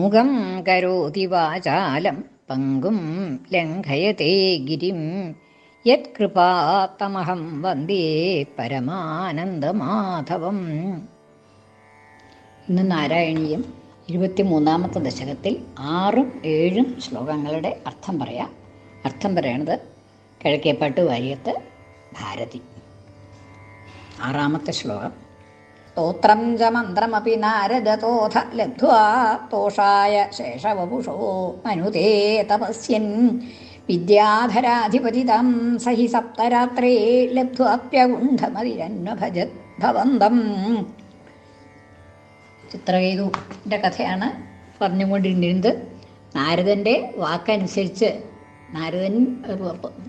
മൂകം കരോതി വാചാലം പങ്കും ലംഘയത്തെ ഗിരിം. യത്കൃപാത്തമഹം വന്ദേ പരമാനന്ദമാധവം. ഇന്ന് നാരായണീയം ഇരുപത്തിമൂന്നാമത്തെ ദശകത്തിൽ ആറും ഏഴും ശ്ലോകങ്ങളുടെ അർത്ഥം പറയാം. അർത്ഥം പറയണത് കിഴക്കേപ്പാട്ട് വാര്യത്ത് ഭാരതി. ആറാമത്തെ ശ്ലോകം. സ്തോത്രം ച മന്ത്രമപി നാരദതോഥ ലബ്ധ്വാ തോഷായ ശേഷവപുഷോ മനുതേ തപസ്യൻ വിദ്യാധരാധിപതിതം സഹി സപ്തരാത്രേ ലബ്ധ്വാപ്യഗുണ്ഠമതിരന്വഭജത് ഭവന്തം ചിത്രകേതുവിന്റെ കഥയാണ് പറഞ്ഞുകൊണ്ടിരുന്നത്. നാരദന്റെ വാക്കനുസരിച്ച് നാരദൻ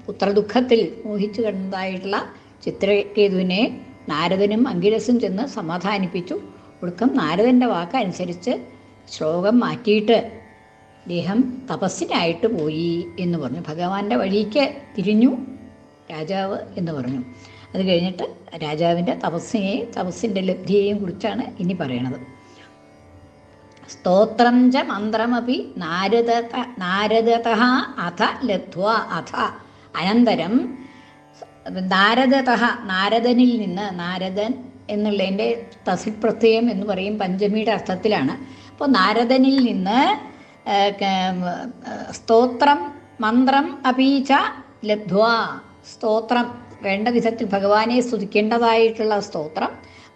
പുത്രദുഃഖത്തിൽ മോഹിച്ചു കിടന്നതായിട്ടുള്ള ചിത്രകേതുവിനെ നാരദനും അങ്കിരസും ചെന്ന് സമാധാനിപ്പിച്ചു. ഒടുക്കം നാരദന്റെ വാക്കനുസരിച്ച് ശ്ലോകം മാറ്റിയിട്ട് ദേഹം തപസ്സിനായിട്ട് പോയി എന്ന് പറഞ്ഞു. ഭഗവാന്റെ വഴിക്ക് തിരിഞ്ഞു രാജാവ് എന്ന് പറഞ്ഞു. അത് കഴിഞ്ഞിട്ട് രാജാവിന്റെ തപസ്സിനെയും തപസ്സിന്റെ ലബ്ധിയെയും കുറിച്ചാണ് ഇനി പറയണത്. സ്തോത്രം ച മന്ത്രമപി നാരദ നാരദത അഥ ലബ്ധ്വ അഥ. അനന്തരം നാരദത നാരദനിൽ നിന്ന് നാരദൻ എന്നുള്ളതിന്റെ തസിൽ പ്രത്യയം എന്ന് പറയും പഞ്ചമിയുടെ അർത്ഥത്തിലാണ്. അപ്പോൾ നാരദനിൽ നിന്ന് സ്തോത്രം മന്ത്രം അപീച്ച ലബ്ധ്വ. സ്തോത്രം വേണ്ട വിധത്തിൽ ഭഗവാനെ സ്തുതിക്കേണ്ടതായിട്ടുള്ള സ്തോത്രം.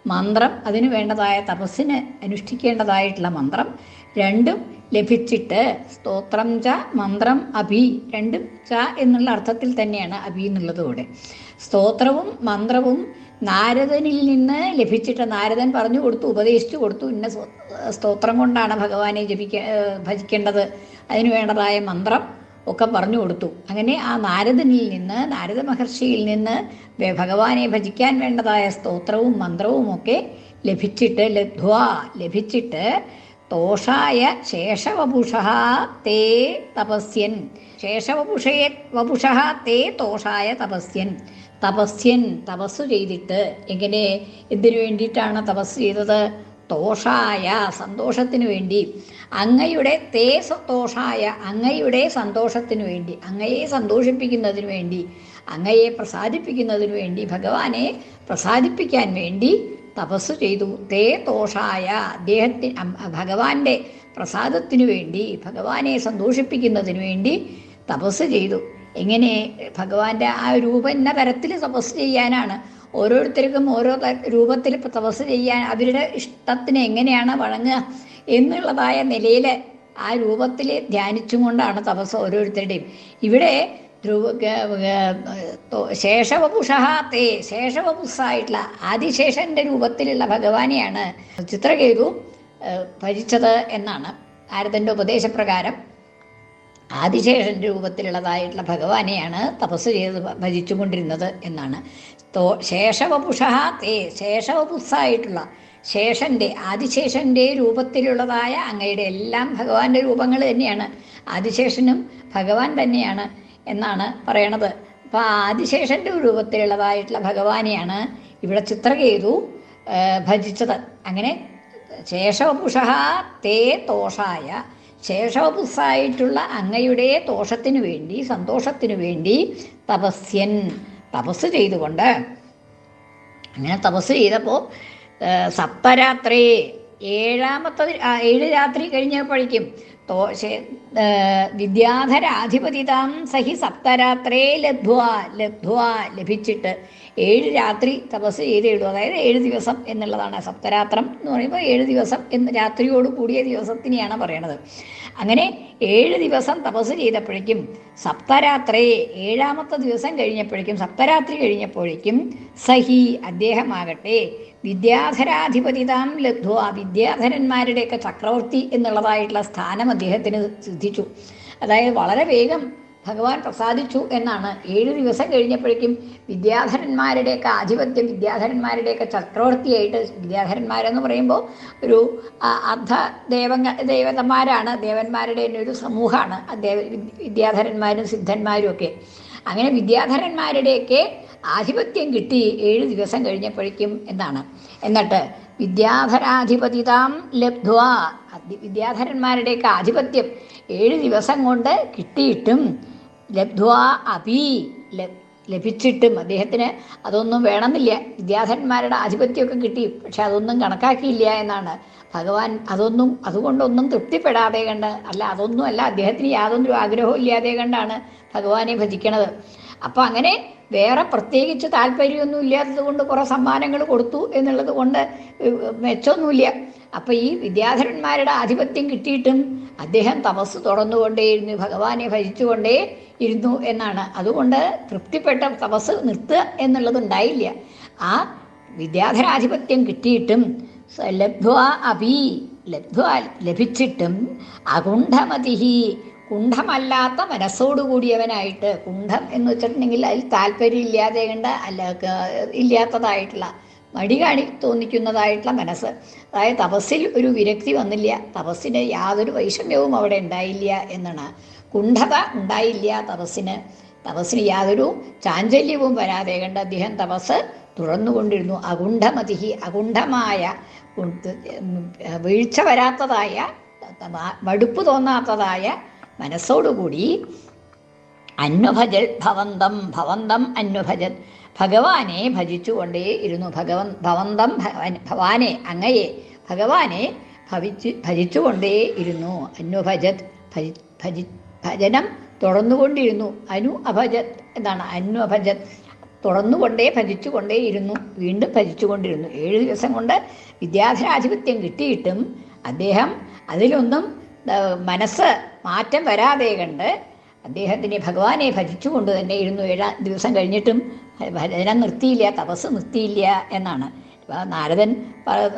മന്ത്രം അതിന് വേണ്ടതായ തപസ്സിന് അനുഷ്ഠിക്കേണ്ടതായിട്ടുള്ള മന്ത്രം. രണ്ടും ലഭിച്ചിട്ട് സ്തോത്രം ച മന്ത്രം അഭി രണ്ടും ച എന്നുള്ള അർത്ഥത്തിൽ തന്നെയാണ് അഭി എന്നുള്ളത് കൂടെ സ്തോത്രവും മന്ത്രവും നാരദനിൽ നിന്ന് ലഭിച്ചിട്ട് നാരദൻ പറഞ്ഞു കൊടുത്തു ഉപദേശിച്ചു കൊടുത്തു ഇന്ന സ്തോത്രം കൊണ്ടാണ് ഭഗവാനെ ജപിക്ക ഭജിക്കേണ്ടത്. അതിനു വേണ്ടതായ മന്ത്രം ഒക്കെ പറഞ്ഞു കൊടുത്തു. അങ്ങനെ ആ നാരദനിൽ നിന്ന് നാരദ മഹർഷിയിൽ നിന്ന് ഭഗവാനെ ഭജിക്കാൻ വേണ്ടതായ സ്തോത്രവും മന്ത്രവും ഒക്കെ ലഭിച്ചിട്ട് ലബ്ധ്വ ലഭിച്ചിട്ട് തോഷായ ശേഷവപുഷ തേ തപസ്യൻ. ശേഷവപുഷയെ വപുഷ തേ തോഷായ തപസ്യൻ. തപസ്യൻ തപസ് ചെയ്തിട്ട് എങ്ങനെ എന്തിനു വേണ്ടിയിട്ടാണ് തപസ് ചെയ്തത്? തോഷായ സന്തോഷത്തിന് വേണ്ടി. അങ്ങയുടെ തേ സന്തോഷായ അങ്ങയുടെ സന്തോഷത്തിന് വേണ്ടി അങ്ങയെ സന്തോഷിപ്പിക്കുന്നതിന് വേണ്ടി അങ്ങയെ പ്രസാദിപ്പിക്കുന്നതിന് വേണ്ടി ഭഗവാനെ പ്രസാദിപ്പിക്കാൻ വേണ്ടി തപസ് ചെയ്തു. തേ തോഷായ. അദ്ദേഹത്തിന് ഭഗവാന്റെ പ്രസാദത്തിനു വേണ്ടി ഭഗവാനെ സന്തോഷിപ്പിക്കുന്നതിനു വേണ്ടി തപസ് ചെയ്തു. എങ്ങനെ ഭഗവാന്റെ ആ രൂപന്ന തരത്തിൽ തപസ് ചെയ്യാനാണ്. ഓരോരുത്തർക്കും ഓരോ രൂപത്തിൽ തപസ് ചെയ്യാൻ അവരുടെ ഇഷ്ടത്തിന് എങ്ങനെയാണ് വഴങ്ങുക എന്നുള്ളതായ നിലയിൽ ആ രൂപത്തിൽ ധ്യാനിച്ചും കൊണ്ടാണ് തപസ് ഓരോരുത്തരുടെയും. ഇവിടെ ധ്രുവ ശേഷവപുഷ തേ ശേഷവപുസായിട്ടുള്ള ആദിശേഷന്റെ രൂപത്തിലുള്ള ഭഗവാനെയാണ് ചിത്രകേതു ഭരിച്ചത് എന്നാണ് ആരതന്റെ ഉപദേശപ്രകാരം ആദിശേഷന്റെ രൂപത്തിലുള്ളതായിട്ടുള്ള ഭഗവാനെയാണ് തപസ് ചെയ്ത് ഭജിച്ചുകൊണ്ടിരുന്നത് എന്നാണ്. ശേഷവപുഷ തേ ശേഷവപുസ്സായിട്ടുള്ള ശേഷന്റെ ആദിശേഷന്റെ രൂപത്തിലുള്ളതായ അങ്ങയുടെ എല്ലാം ഭഗവാന്റെ രൂപങ്ങൾ തന്നെയാണ്. ആദിശേഷനും ഭഗവാൻ തന്നെയാണ്. എന്നാണ് പറയണത്. അപ്പോൾ ആദിശേഷന്റെ രൂപത്തിലുള്ളതായിട്ടുള്ള ഭഗവാനെയാണ് ഇവിടെ ചിത്രകേതു ഭജിച്ചത്. അങ്ങനെ ശേഷവപുഷ തേ തോഷായ. ശേഷവപുസായിട്ടുള്ള അങ്ങയുടെ തോഷത്തിനു വേണ്ടി സന്തോഷത്തിനു വേണ്ടി തപസ്യൻ തപസ് ചെയ്തുകൊണ്ട് അങ്ങനെ തപസ് ചെയ്തപ്പോൾ സപ്തരാത്രി ഏഴാമത്തെ ഏഴ് രാത്രി കഴിഞ്ഞപ്പോഴേക്കും വിദ്യാധരാധിപതിതാം സഹി സപ്തരാത്രേ ലബ്ധ്വ ലബ്ധ്വ ലഭിച്ചിട്ട് ഏഴ് രാത്രി തപസ് ചെയ്തിടും അതായത് ഏഴ് ദിവസം എന്നുള്ളതാണ് സപ്തരാത്രം എന്ന് പറയുമ്പോൾ ഏഴ് ദിവസം എന്ന് രാത്രിയോട് കൂടിയ ദിവസത്തിനെയാണ് പറയണത്. അങ്ങനെ ഏഴ് ദിവസം തപസ് ചെയ്തപ്പോഴേക്കും സപ്തരാത്രേ ഏഴാമത്തെ ദിവസം കഴിഞ്ഞപ്പോഴേക്കും സപ്തരാത്രി കഴിഞ്ഞപ്പോഴേക്കും സഹി അദ്ദേഹമാകട്ടെ വിദ്യാധരാധിപതിതാം ആ വിദ്യാധരന്മാരുടെയൊക്കെ ചക്രവർത്തി എന്നുള്ളതായിട്ടുള്ള സ്ഥാനം അദ്ദേഹത്തിന് സിദ്ധിച്ചു. അതായത് വളരെ വേഗം ഭഗവാൻ പ്രസാദിച്ചു എന്നാണ്. ഏഴ് ദിവസം കഴിഞ്ഞപ്പോഴേക്കും വിദ്യാധരന്മാരുടെയൊക്കെ ആധിപത്യം വിദ്യാധരന്മാരുടെയൊക്കെ ചക്രവർത്തിയായിട്ട് വിദ്യാധരന്മാരെന്ന് പറയുമ്പോൾ ഒരു അർദ്ധ ദേവങ്ങ ദേവതന്മാരാണ് ദേവന്മാരുടെ തന്നെ ഒരു സമൂഹമാണ്. ദേവ വിദ്യാധരന്മാരും സിദ്ധന്മാരും ഒക്കെ. അങ്ങനെ വിദ്യാധരന്മാരുടെയൊക്കെ ആധിപത്യം കിട്ടി ഏഴ് ദിവസം കഴിഞ്ഞപ്പോഴേക്കും എന്നാണ്. എന്നിട്ട് വിദ്യാധരാധിപതിതാം ലബ്ധ്വ. വിദ്യാധരന്മാരുടെയൊക്കെ ആധിപത്യം ഏഴ് ദിവസം കൊണ്ട് കിട്ടിയിട്ടും ലബ്ധ്വ അപി ലഭിച്ചിട്ടും അദ്ദേഹത്തിന് അതൊന്നും വേണമെന്നില്ല. വിദ്യാധരന്മാരുടെ ആധിപത്യമൊക്കെ കിട്ടി പക്ഷെ അതൊന്നും കണക്കാക്കിയില്ല എന്നാണ്. ഭഗവാൻ അതൊന്നും അതുകൊണ്ടൊന്നും തൃപ്തിപ്പെടാതെ കണ്ട് അല്ല അതൊന്നും അല്ല അദ്ദേഹത്തിന് യാതൊന്നും ആഗ്രഹവും ഇല്ലാതെ കണ്ടാണ് ഭഗവാനെ ഭജിക്കണത്. അപ്പം അങ്ങനെ വേറെ പ്രത്യേകിച്ച് താല്പര്യമൊന്നും ഇല്ലാത്തത് കൊണ്ട് കുറേ സമ്മാനങ്ങൾ കൊടുത്തു എന്നുള്ളത് കൊണ്ട് മെച്ചമൊന്നുമില്ല. അപ്പം ഈ വിദ്യാധരന്മാരുടെ ആധിപത്യം കിട്ടിയിട്ടും അദ്ദേഹം തപസ് തുറന്നുകൊണ്ടേയിരുന്നു ഭഗവാനെ ഭജിച്ചുകൊണ്ടേ ഇരുന്നു എന്നാണ്. അതുകൊണ്ട് തൃപ്തിപ്പെട്ട തപസ് നിർത്തുക എന്നുള്ളത് ഉണ്ടായില്ല. ആ വിദ്യാധരാധിപത്യം കിട്ടിയിട്ടും ലബ്ധ്വ അപി ലബ്ധ്വ ലഭിച്ചിട്ടും അകുണ്ഠമതിഹി കുണ്ഠമല്ലാത്ത മനസ്സോടുകൂടിയവനായിട്ട് കുണ്ഠം എന്ന് വെച്ചിട്ടുണ്ടെങ്കിൽ അതിൽ താല്പര്യം ഇല്ലാതെ കണ്ട അല്ല ഇല്ലാത്തതായിട്ടുള്ള മടി കാണി തോന്നിക്കുന്നതായിട്ടുള്ള മനസ്സ്. അതായത് തപസ്സിൽ ഒരു വിരക്തി വന്നില്ല. തപസ്സിന് യാതൊരു വൈഷമ്യവും അവിടെ ഉണ്ടായില്ല എന്നാണ്. കുണ്ഠത ഉണ്ടായില്ല തപസ്സിന്. തപസ്സിന് യാതൊരു ചാഞ്ചല്യവും വരാതെ കണ്ട് അദ്ദേഹം തപസ് തുറന്നുകൊണ്ടിരുന്നു. അകുണ്ഠമതിഹി അകുണ്ഠമായ വീഴ്ച വരാത്തതായ മടുപ്പ് തോന്നാത്തതായ മനസ്സോടുകൂടി അന്വഭജൽ ഭവന്തം ഭവന്തം അന്വഭജൻ ഭഗവാനെ ഭജിച്ചുകൊണ്ടേ ഇരുന്നു. ഭഗവൻ ഭവന്തം ഭവാനെ അങ്ങയെ ഭഗവാനെ ഭവിച്ച് ഭജിച്ചുകൊണ്ടേ ഇരുന്നു. അന്വഭജത് ഭജി ഭജി ഭജനം തുടർന്നുകൊണ്ടിരുന്നു. അനു അഭജത് എന്നാണ് അന്വ അഭജത് തുടർന്നുകൊണ്ടേ ഭജിച്ചുകൊണ്ടേ ഇരുന്നു. വീണ്ടും ഭജിച്ചുകൊണ്ടിരുന്നു. ഏഴ് ദിവസം കൊണ്ട് വിദ്യാധരാധിപത്യം കിട്ടിയിട്ടും അദ്ദേഹം അതിലൊന്നും മനസ്സ് മാറ്റം വരാതെ കണ്ട് അദ്ദേഹത്തിനെ ഭഗവാനെ ഭജിച്ചുകൊണ്ട് തന്നെ ഇരുന്നു. ഏഴാം ദിവസം കഴിഞ്ഞിട്ടും ഭജനം നിർത്തിയില്ല തപസ് നിർത്തിയില്ല എന്നാണ്. നാരദൻ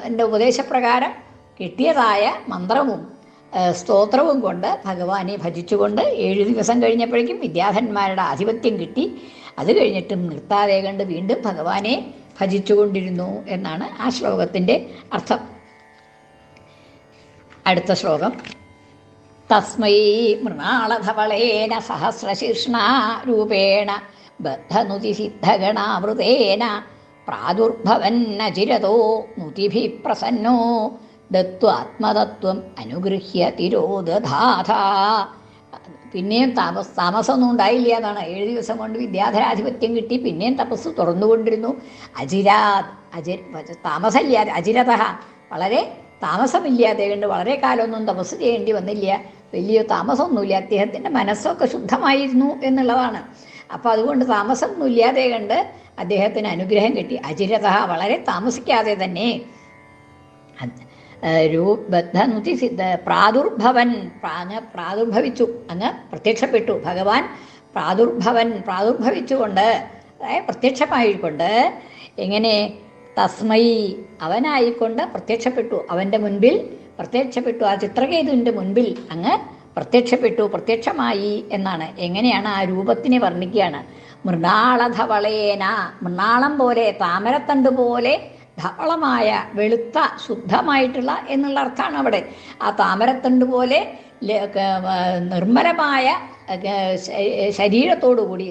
എന്റെ ഉപദേശപ്രകാരം കിട്ടിയതായ മന്ത്രവും സ്തോത്രവും കൊണ്ട് ഭഗവാനെ ഭജിച്ചുകൊണ്ട് ഏഴ് ദിവസം കഴിഞ്ഞപ്പോഴേക്കും വിദ്യാധന്മാരുടെ ആധിപത്യം കിട്ടി. അത് കഴിഞ്ഞിട്ടും നിർത്താതെ കണ്ട് വീണ്ടും ഭഗവാനെ ഭജിച്ചുകൊണ്ടിരുന്നു എന്നാണ് ആ ശ്ലോകത്തിന്റെ അർത്ഥം. അടുത്ത ശ്ലോകം. തസ്മൈ മൃണാളധവളേന സഹസ്രശീർഷ്ണ രൂപേണ ബദ്ധനുതി സിദ്ധഗണാവൃതേന പ്രാദുർഭവന്നചിരതോ നുതിഭി പ്രസന്നോ ദത്വാത്മതത്വം അനുഗൃഹ്യ തിരോദധാഥ പിന്നെയും താമസ താമസമൊന്നും ഉണ്ടായില്ല എന്നാണ്. ഏഴ് ദിവസം കൊണ്ട് വിദ്യാധരാധിപത്യം കിട്ടി. പിന്നെയും തപസ് തുറന്നുകൊണ്ടിരുന്നു. അജിരാ അജി താമസമില്ലാതെ അജിരത വളരെ താമസമില്ലാതെ കണ്ട് വളരെ കാലമൊന്നും തപസ് ചെയ്യേണ്ടി വന്നില്ല. വലിയ താമസമൊന്നുമില്ല. അദ്ദേഹത്തിന്റെ മനസ്സൊക്കെ ശുദ്ധമായിരുന്നു എന്നുള്ളതാണ്. അപ്പോൾ അതുകൊണ്ട് താമസമൊന്നും ഇല്ലാതെ കണ്ട് അദ്ദേഹത്തിന് അനുഗ്രഹം കിട്ടി. അജിരത വളരെ താമസിക്കാതെ തന്നെ രൂപദ്ധനുതി സിദ്ധ പ്രാദുർഭവൻ അങ്ങ് പ്രാദുർഭവിച്ചു. അങ്ങ് പ്രത്യക്ഷപ്പെട്ടു. ഭഗവാൻ പ്രാദുർഭവൻ പ്രാദുർഭവിച്ചുകൊണ്ട് അതായത് പ്രത്യക്ഷമായിക്കൊണ്ട് എങ്ങനെ തസ്മൈ അവനായിക്കൊണ്ട് പ്രത്യക്ഷപ്പെട്ടു. അവന്റെ മുൻപിൽ പ്രത്യക്ഷപ്പെട്ടു. ആ ചിത്രകേതുവിന്റെ മുൻപിൽ അങ്ങ് പ്രത്യക്ഷപ്പെട്ടു. പ്രത്യക്ഷമായി എന്നാണ്. എങ്ങനെയാണ് ആ രൂപത്തിനെ വർണിക്കുകയാണ്? മൃണാളധവളേന മൃണാളം പോലെ താമരത്തണ്ട് പോലെ ധവളമായ വെളുത്ത ശുദ്ധമായിട്ടുള്ള എന്നുള്ള അർത്ഥമാണ് അവിടെ. ആ താമരത്തണ്ട് പോലെ നിർമ്മലമായ ശരീരത്തോടു കൂടി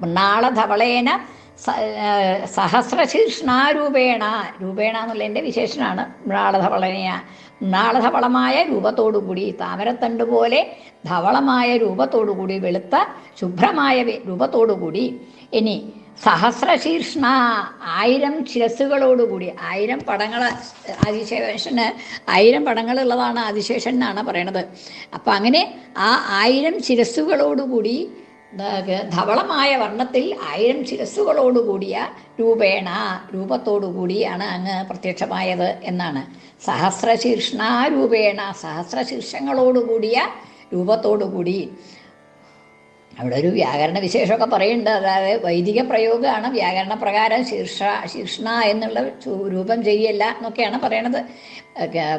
മൃണാളധവളേന സഹസ്രശീർഷ്ണാരൂപേണ രൂപേണ എന്നുള്ള എന്റെ വിശേഷനാണ്. മൃണാളധവളനയ മൃണാളധവളമായ രൂപത്തോടുകൂടി താമരത്തണ്ട് പോലെ ധവളമായ രൂപത്തോടുകൂടി വെളുത്ത ശുഭ്രമായ രൂപത്തോടുകൂടി ഇനി സഹസ്രശീർഷ്ണ ആയിരം ശിരസുകളോടുകൂടി ആയിരം പടങ്ങൾ ആദിശേഷന് ആയിരം പടങ്ങളുള്ളതാണ് ആദിശേഷൻ എന്നാണ് പറയണത്. അപ്പം അങ്ങനെ ആ ആയിരം ശിരസുകളോടുകൂടി ധവളമായ വർണത്തിൽ ആയിരം ശിരസ്സുകളോടുകൂടിയ രൂപേണ രൂപത്തോടുകൂടിയാണ് അങ്ങ് പ്രത്യക്ഷമായത് എന്നാണ്. സഹസ്രശീർഷണാരൂപേണ സഹസ്രശീർഷങ്ങളോടുകൂടിയ രൂപത്തോടുകൂടി. അവിടെ ഒരു വ്യാകരണ വിശേഷമൊക്കെ പറയുന്നുണ്ട്. അതായത് വൈദിക പ്രയോഗമാണ് വ്യാകരണ പ്രകാരം ശീർഷ ശീർഷ്ണ എന്നുള്ള രൂപം ചെയ്യല്ല എന്നൊക്കെയാണ് പറയണത്.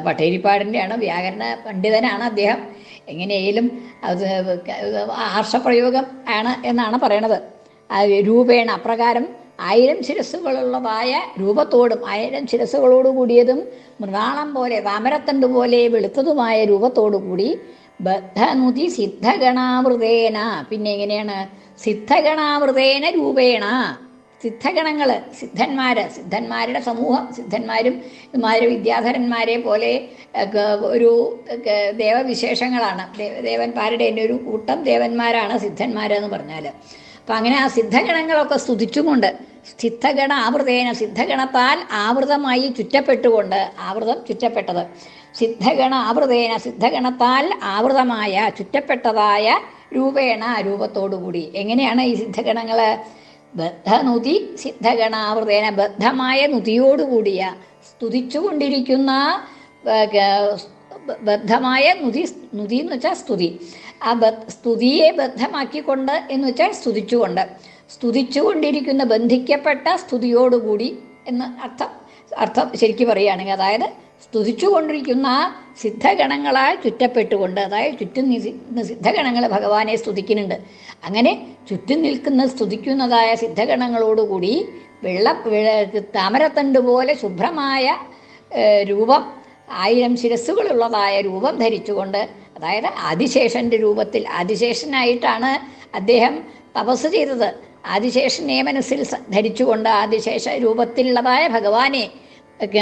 പട്ടേരിപ്പാടിന്റെയാണ് വ്യാകരണ പണ്ഡിതനാണ് അദ്ദേഹം. എങ്ങനെയായാലും അത് ആർഷപ്രയോഗം ആണ് എന്നാണ് പറയണത്. രൂപേണ അപ്രകാരം ആയിരം ശിരസ്സുകളുള്ളതായ രൂപത്തോടും ആയിരം ശിരസ്സുകളോട് കൂടിയതും മൃണാളം പോലെ താമരത്തണ്ട് പോലെ വെളുത്തതുമായ രൂപത്തോടു കൂടി ബദ്ധനുതി സിദ്ധഗണാമൃതേന. പിന്നെ എങ്ങനെയാണ്? സിദ്ധഗണാമൃതേന രൂപേണ. സിദ്ധഗണങ്ങൾ സിദ്ധന്മാർ സിദ്ധന്മാരുടെ സമൂഹം സിദ്ധന്മാരും ഇമാര് വിദ്യാധരന്മാരെ പോലെ ഒരു ദേവവിശേഷങ്ങളാണ്. ദേവന്മാരുടെ തന്നെ ഒരു കൂട്ടം ദേവന്മാരാണ് സിദ്ധന്മാരെന്ന് പറഞ്ഞാൽ അപ്പം അങ്ങനെ ആ സിദ്ധഗണങ്ങളൊക്കെ സ്തുതിച്ചുകൊണ്ട് സിദ്ധഗണ ആവൃതേന സിദ്ധഗണത്താൽ ആവൃതമായി ചുറ്റപ്പെട്ടുകൊണ്ട് ആവൃതം ചുറ്റപ്പെട്ടത് സിദ്ധഗണ ആവൃതേന സിദ്ധഗണത്താൽ ആവൃതമായ ചുറ്റപ്പെട്ടതായ രൂപേണ രൂപത്തോടുകൂടി. എങ്ങനെയാണ് ഈ സിദ്ധഗണങ്ങൾ ബദ്ധനുതി സിദ്ധഗണാവൃതേന ബദ്ധമായ നുതിയോടുകൂടിയ സ്തുതിച്ചുകൊണ്ടിരിക്കുന്ന ബദ്ധമായ നുതി നുതി എന്ന് വെച്ചാൽ സ്തുതി. ആ സ്തുതിയെ ബദ്ധമാക്കിക്കൊണ്ട് എന്ന് വെച്ചാൽ സ്തുതിച്ചുകൊണ്ട്. സ്തുതിച്ചുകൊണ്ടിരിക്കുന്ന ബന്ധിക്കപ്പെട്ട സ്തുതിയോടുകൂടി എന്ന് അർത്ഥം അർത്ഥം ശരിക്കും പറയുകയാണെങ്കിൽ അതായത് സ്തുതിച്ചുകൊണ്ടിരിക്കുന്ന സിദ്ധഗണങ്ങളാൽ ചുറ്റപ്പെട്ടുകൊണ്ട് അതായത് ചുറ്റും സിദ്ധഗണങ്ങൾ ഭഗവാനെ സ്തുതിക്കുന്നുണ്ട്. അങ്ങനെ ചുറ്റും നിൽക്കുന്ന സ്തുതിക്കുന്നതായ സിദ്ധഗണങ്ങളോടുകൂടി വെള്ള താമരത്തണ്ട് പോലെ ശുഭ്രമായ രൂപം ആയിരം ശിരസ്സുകളുള്ളതായ രൂപം ധരിച്ചുകൊണ്ട് അതായത് ആദിശേഷന്റെ രൂപത്തിൽ ആദിശേഷനായിട്ടാണ് അദ്ദേഹം തപസ് ചെയ്തത്. ആദിശേഷനെ മനസ്സിൽ ധരിച്ചുകൊണ്ട് ആദിശേഷ രൂപത്തിലുള്ളതായ ഭഗവാനെ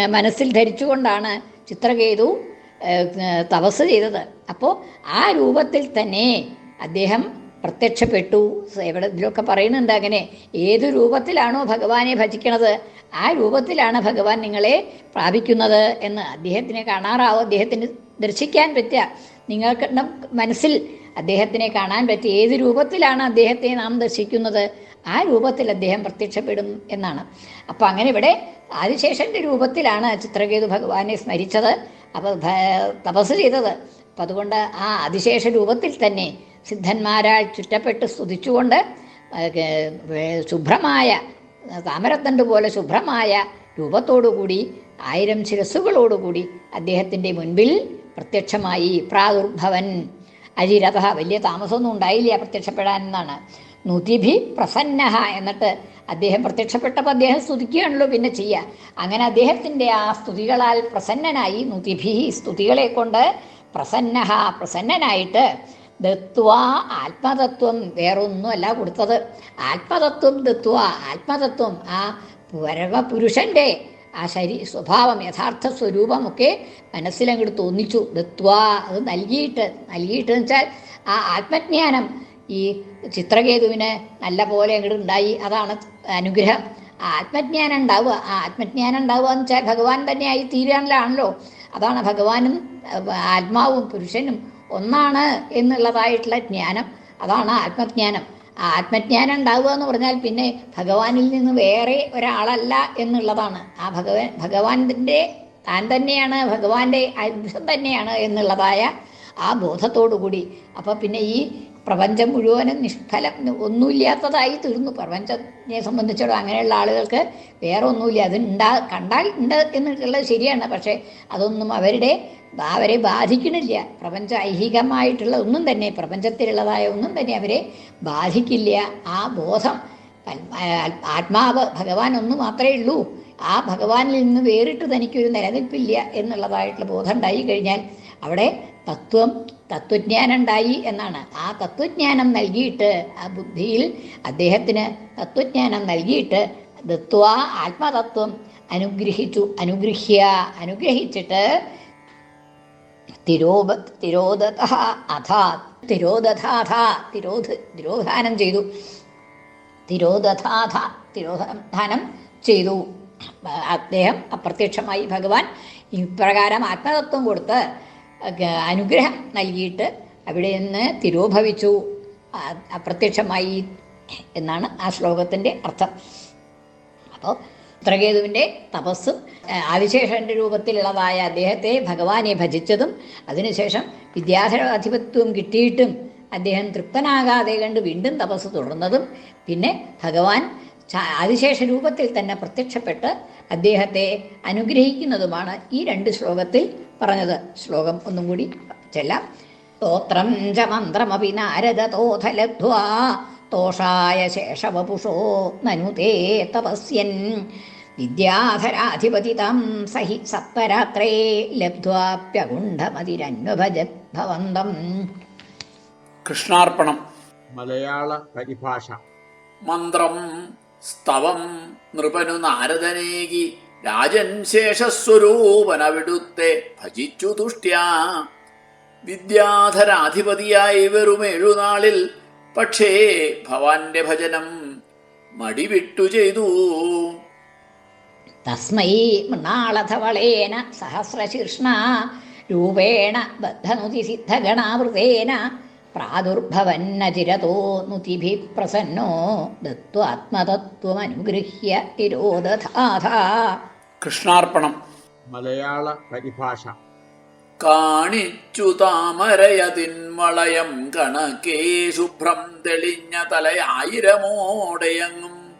മനസ്സിൽ ധരിച്ചുകൊണ്ടാണ് ചിത്രകേതു തപസ് ചെയ്തത്. അപ്പോൾ ആ രൂപത്തിൽ തന്നെ അദ്ദേഹം പ്രത്യക്ഷപ്പെട്ടു. എവിടെ ഇതിലൊക്കെ പറയുന്നുണ്ട് അങ്ങനെ. ഏത് രൂപത്തിലാണോ ഭഗവാനെ ഭജിക്കണത് ആ രൂപത്തിലാണ് ഭഗവാൻ നിങ്ങളെ പ്രാപിക്കുന്നത് എന്ന് അദ്ദേഹത്തിനെ കാണാറാവും. അദ്ദേഹത്തിന് ദർശിക്കാൻ പറ്റുക. നിങ്ങൾക്ക് മനസ്സിൽ അദ്ദേഹത്തിനെ കാണാൻ പറ്റി ഏത് രൂപത്തിലാണ് അദ്ദേഹത്തെ നാം ദർശിക്കുന്നത്? ആ രൂപത്തിൽ അദ്ദേഹം പ്രത്യക്ഷപ്പെടും എന്നാണ്. അപ്പോൾ അങ്ങനെ ഇവിടെ ആദിശേഷന്റെ രൂപത്തിലാണ് ചിത്രകേതു ഭഗവാനെ സ്മരിച്ചത് അപ്പോൾ തപസ് ചെയ്തത്. അപ്പം അതുകൊണ്ട് ആ അതിശേഷ രൂപത്തിൽ തന്നെ സിദ്ധന്മാരാൽ ചുറ്റപ്പെട്ട് സ്തുതിച്ചുകൊണ്ട് ശുഭ്രമായ താമരത്തണ്ട് പോലെ ശുഭ്രമായ രൂപത്തോടുകൂടി ആയിരം ശിരസ്സുകളോടുകൂടി അദ്ദേഹത്തിന്റെ മുൻപിൽ പ്രത്യക്ഷമായി പ്രാദുർഭവൻ. അജിരഥ വലിയ താമസമൊന്നും ഉണ്ടായില്ല പ്രത്യക്ഷപ്പെടാൻ എന്നാണ്. നുതിഭി പ്രസന്ന എന്നിട്ട് അദ്ദേഹം പ്രത്യക്ഷപ്പെട്ടപ്പോൾ അദ്ദേഹം സ്തുതിക്കുകയാണല്ലോ പിന്നെ ചെയ്യുക അങ്ങനെ അദ്ദേഹത്തിന്റെ ആ സ്തുതികളാൽ പ്രസന്നനായി നുതിഭി സ്തുതികളെ കൊണ്ട് പ്രസന്ന പ്രസന്നനായിട്ട് ദത്വ ആത്മതത്വം വേറൊന്നുമല്ല കൊടുത്തത്. ആത്മതത്വം ദത്വ ആത്മതത്വം ആ പരമപുരുഷന്റെ ആ ശരീ സ്വഭാവം യഥാർത്ഥ സ്വരൂപമൊക്കെ മനസ്സിലങ്ങോട്ട് തോന്നിച്ചു. ദത്വ അത് നൽകിയിട്ട് നൽകിയിട്ട് എന്ന് വെച്ചാൽ ആ ആത്മജ്ഞാനം ഈ ചിത്രകേതുവിന് നല്ല പോലെ അങ്ങോട്ട് ഉണ്ടായി. അതാണ് അനുഗ്രഹം. ആത്മജ്ഞാനം ഉണ്ടാവുക. ആ ആത്മജ്ഞാനം ഉണ്ടാവുക എന്ന് വെച്ചാൽ ഭഗവാൻ തന്നെ ആയി തീരാനിലാണല്ലോ അതാണ് ഭഗവാനും ആത്മാവും പുരുഷനും ഒന്നാണ് എന്നുള്ളതായിട്ടുള്ള ജ്ഞാനം. അതാണ് ആത്മജ്ഞാനം. ആത്മജ്ഞാനം ഉണ്ടാവുക എന്ന് പറഞ്ഞാൽ പിന്നെ ഭഗവാനിൽ നിന്ന് വേറെ ഒരാളല്ല എന്നുള്ളതാണ്. ആ ഭഗവാൻ ഭഗവാന്റെ താൻ തന്നെയാണ് ഭഗവാന്റെ അംശം തന്നെയാണ് എന്നുള്ളതായ ആ ബോധത്തോടു കൂടി അപ്പോൾ പിന്നെ ഈ പ്രപഞ്ചം മുഴുവനും നിഷ്ഫലം. ഒന്നുമില്ലാത്തതായി തീർന്നു. പ്രപഞ്ചത്തെ സംബന്ധിച്ചിടത്തോളം അങ്ങനെയുള്ള ആളുകൾക്ക് വേറെ ഒന്നുമില്ല അത് ഉണ്ടാ കണ്ടാൽ ഉണ്ട് എന്നുള്ളത് ശരിയാണ്. പക്ഷേ അതൊന്നും അവരുടെ അവരെ ബാധിക്കണില്ല പ്രപഞ്ച ഐഹികമായിട്ടുള്ള ഒന്നും തന്നെ പ്രപഞ്ചത്തിലുള്ളതായ ഒന്നും തന്നെ അവരെ ബാധിക്കില്ല. ആ ബോധം ആത്മാവ് ഭഗവാൻ ഒന്ന് മാത്രമേ ഉള്ളൂ. ആ ഭഗവാനിൽ നിന്ന് വേറിട്ട് തനിക്കൊരു നിലനിൽപ്പില്ല എന്നുള്ളതായിട്ടുള്ള ബോധം ഉണ്ടായി കഴിഞ്ഞാൽ അവിടെ തത്വം തത്വജ്ഞാനം ഉണ്ടായി എന്നാണ്. ആ തത്വജ്ഞാനം നൽകിയിട്ട് ആ ബുദ്ധിയിൽ അദ്ദേഹത്തിന് തത്വജ്ഞാനം നൽകിയിട്ട് ദത്വ ആത്മതത്വം അനുഗ്രഹിച്ചു അനുഗ്രഹ്യ അനുഗ്രഹിച്ചിട്ട് തിരോപ തിരോധത അഥ തിരോധാഥ തിരോധ തിരോധാനം ചെയ്തു. തിരോധാഥ തിരോധാനം ചെയ്തു. അദ്ദേഹം അപ്രത്യക്ഷമായി ഭഗവാൻ ഇപ്രകാരം ആത്മതത്വം കൊടുത്ത് അനുഗ്രഹം നൽകിയിട്ട് അവിടെ നിന്ന് തിരോഭവിച്ചു. അപ്രത്യക്ഷമായി എന്നാണ് ആ ശ്ലോകത്തിന്റെ അർത്ഥം. അപ്പോൾ ചിത്രകേതുവിന്റെ തപസ്സും ആവിശേഷന്റെ രൂപത്തിലുള്ളതായ അദ്ദേഹത്തെ ഭഗവാനെ ഭജിച്ചതും അതിനുശേഷം വിദ്യാധര അധിപത്വം കിട്ടിയിട്ടും അദ്ദേഹം തൃപ്തനാകാതെ കണ്ട് വീണ്ടും തപസ് തുടർന്നതും പിന്നെ ഭഗവാൻ ആദിശേഷ രൂപത്തിൽ തന്നെ പ്രത്യക്ഷപ്പെട്ട് അദ്ദേഹത്തെ അനുഗ്രഹിക്കുന്നതുമാണ് ഈ രണ്ട് ശ്ലോകത്തിൽ പറഞ്ഞത്. ശ്ലോകം ഒന്നും കൂടി ചെല്ലാം. സ്തോത്രം ച മന്ത്രമപി നാരദതോഥലബ്ധ്വാ തോഷായ ശേഷവപുഷോ നനുതേ തപസ്യൻ. വിദ്യാധരാധിപതി തം സഹി സപ്തരാത്രേ ലബ്ധ്വാപ്യകുണ്ഠമതിരന്വഭജത് ഭവന്തം കൃഷ്ണാർപ്പണം. മലയാള പരിഭാഷ. മന്ത്രം. സ്തവം നൃപനു നാരദനേകി രാജൻ ശേഷസ്വരൂപനവിടുത്തെ ഭജിച്ചു തുഷ്ട്യാ. വിദ്യാധരാധിപതിയായി വെറും ഏഴുനാളിൽ പക്ഷേ ഭവാന്റെ ഭജനം മടിവിട്ടു ചെയ്തു. തസ്മൈ മൃണാളധവളേന സഹസ്രശീർഷ്ണ. രൂപേണ ബദ്ധനുതി സിദ്ധഗണാവൃതേന. പ്രാദുർഭവന്നചിരതോ നുതിഭി പ്രസന്നോ ദത്വാത്മതത്വമനുഗൃഹ്യ തിരോദധാഥ കൃഷ്ണാർപ്പണം. മലയാള പരിഭാഷ. കാണിച്ചു താമരയതിന്മളയം കണക്കേ ശുഭ്രം തെളിഞ്ഞ തലയായിരമോടെയങ്ങും.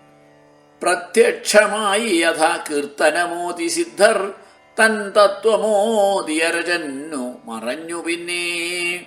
പ്രത്യക്ഷമായി യഥാ കീർത്തനമോതി സിദ്ധർ തൻ തത്വമോദിയരജന്നു മറഞ്ഞു പിന്നെ.